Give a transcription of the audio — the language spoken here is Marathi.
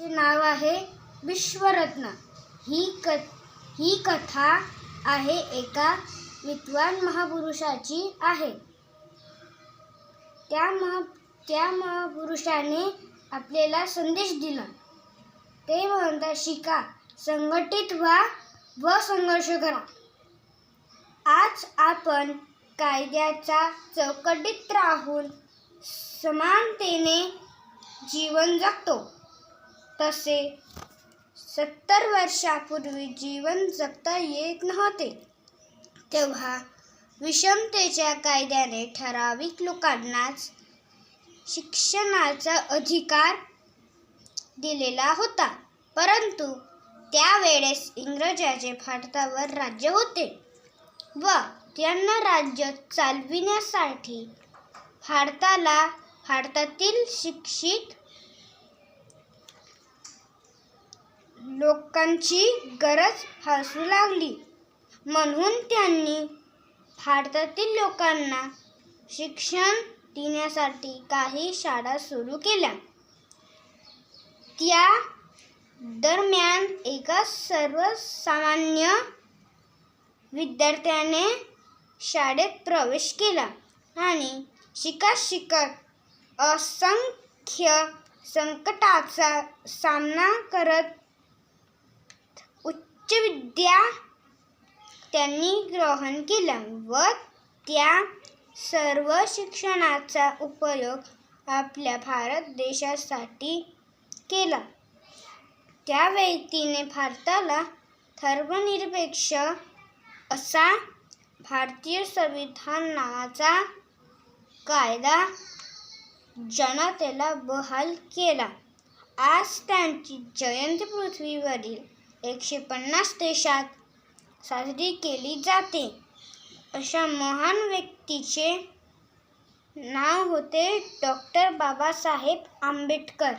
चे नाव आहे विश्वरत्न. ही क ही कथा आहे एका विद्वान महापुरुषाची आहे. त्या महा त्या महापुरुषाने आपल्याला संदेश दिला. ते म्हणतात शिका संघटित व्हा व संघर्ष करा. आज आपण कायद्याच्या चौकटीत राहून समानतेने जीवन जगतो. तसे सत्तर वर्षापूर्वी जीवन जगता येत नव्हते. तेव्हा विषमतेच्या कायद्याने ठराविक लोकांनाच शिक्षणाचा अधिकार दिलेला होता. परंतु त्यावेळेस इंग्रजाचे भारतावर राज्य होते व त्यांना राज्य चालविण्यासाठी भारताला भारतातील शिक्षित लोकांची गरज भासू लागली. म्हणून त्यांनी भारतातील लोकांना शिक्षण देण्यासाठी काही शाळा सुरू केल्या. त्या दरम्यान एका सर्वसामान्य विद्यार्थ्याने शाळेत प्रवेश केला आणि शिकत शिकत असंख्य संकटाचा सामना करत उच्च विद्या त्यांनी ग्रहण केला व त्या सर्व शिक्षणाचा उपयोग आपल्या भारत देशासाठी केला. त्या व्यक्तीने भारताला धर्मनिरपेक्ष असा भारतीय संविधानाचा कायदा जनतेला बहाल केला. आज त्यांची जयंती पृथ्वीवरील एकशे पन्नास देशात साजरी केली जाते. अशा महान व्यक्तीचे नाव होते डॉक्टर बाबासाहेब आंबेडकर.